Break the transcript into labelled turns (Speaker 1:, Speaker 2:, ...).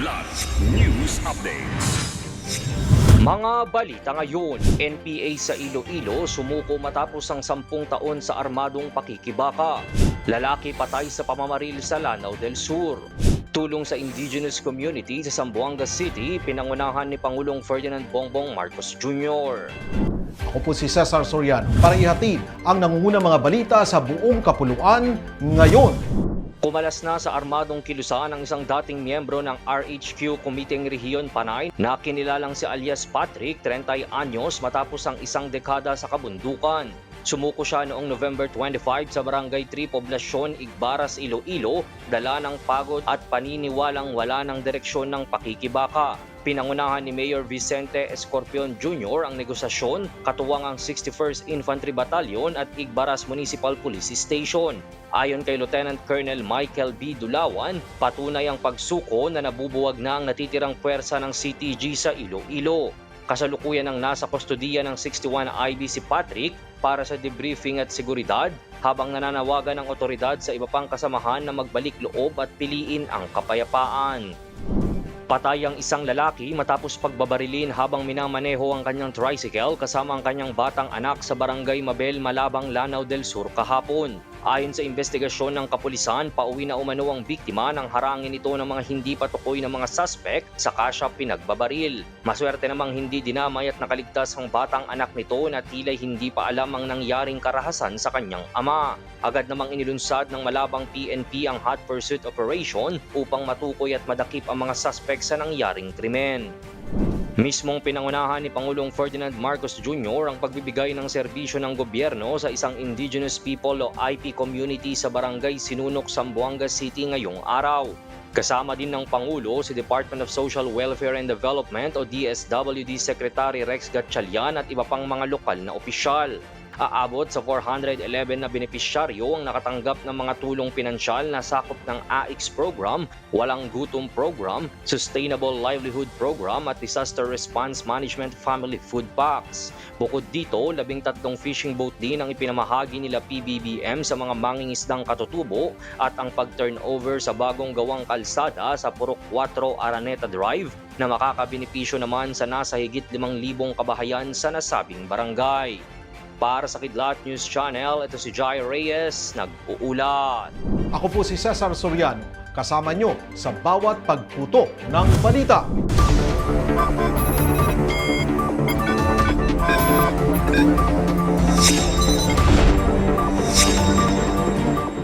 Speaker 1: Kidlat News Updates.
Speaker 2: Mga balita ngayon, NPA sa Iloilo sumuko matapos ang sampung taon sa armadong pakikibaka. Lalaki patay sa pamamaril sa Lanao del Sur. Tulong sa indigenous community sa Zamboanga City, pinangunahan ni Pangulong Ferdinand Bongbong Marcos Jr.
Speaker 3: Ako po si Cesar Soriano para ihatid ang nangungunang mga balita sa buong kapuluan ngayon.
Speaker 2: Kumalas na sa armadong kilusan ang isang dating miyembro ng RHQ Kumiteng Rehiyon Panay na kinilalang si alias Patrick, 30 anyos matapos ang isang dekada sa kabundukan. Sumuko siya noong November 25 sa Barangay 3, Poblasyon, Igbaras, Iloilo, dala ng pagod at paniniwalang wala ng direksyon ng pakikibaka. Pinangunahan ni Mayor Vicente Escorpion Jr. ang negosasyon, katuwang ang 61st Infantry Battalion at Igbaras Municipal Police Station. Ayon kay Lieutenant Colonel Michael B. Dulawan, patunay ang pagsuko na nabubuwag na ang natitirang puwersa ng CTG sa Iloilo. Kasalukuyan ang nasa kustodiya ng 61 IB si Patrick para sa debriefing at seguridad habang nananawagan ng otoridad sa iba pang kasamahan na magbalik loob at piliin ang kapayapaan. Patay ang isang lalaki matapos pagbabarilin habang minamaneho ang kanyang tricycle kasama ang kanyang batang anak sa barangay Mabel, Malabang, Lanao del Sur kahapon. Ayon sa investigasyon ng kapulisan, pauwi na umano ang biktima nang harangin ito ng mga hindi patukoy na mga suspect saka siya pinagbabaril. Maswerte namang hindi dinamay at nakaligtas ang batang anak nito na tila'y hindi pa alam ang nangyaring karahasan sa kanyang ama. Agad namang inilunsad ng malabang PNP ang hot pursuit operation upang matukoy at madakip ang mga suspect sa nangyaring krimen. Mismong pinangunahan ni Pangulong Ferdinand Marcos Jr. ang pagbibigay ng serbisyo ng gobyerno sa isang Indigenous People o IP community sa Barangay Sinunok, Zamboanga City ngayong araw. Kasama din ng Pangulo si Department of Social Welfare and Development o DSWD Secretary Rex Gatchalian at iba pang mga lokal na opisyal. Aabot sa 411 na benepisyaryo ang nakatanggap ng mga tulong pinansyal na sakop ng AIX program, Walang Gutom program, Sustainable Livelihood program at Disaster Response Management Family Food Packs. Bukod dito, labing tatlong fishing boat din ang ipinamahagi nila PBBM sa mga mangingisdang katutubo at ang pag-turnover sa bagong gawang kalsada sa Purok 4 Araneta Drive na makakabenepisyo naman sa nasa higit 5,000 kabahayan sa nasabing barangay. Para sa Kidlat News Channel, ito si Jai Reyes, nag-uulat.
Speaker 3: Ako po si Cesar Soriano, kasama nyo sa bawat pagputo ng balita.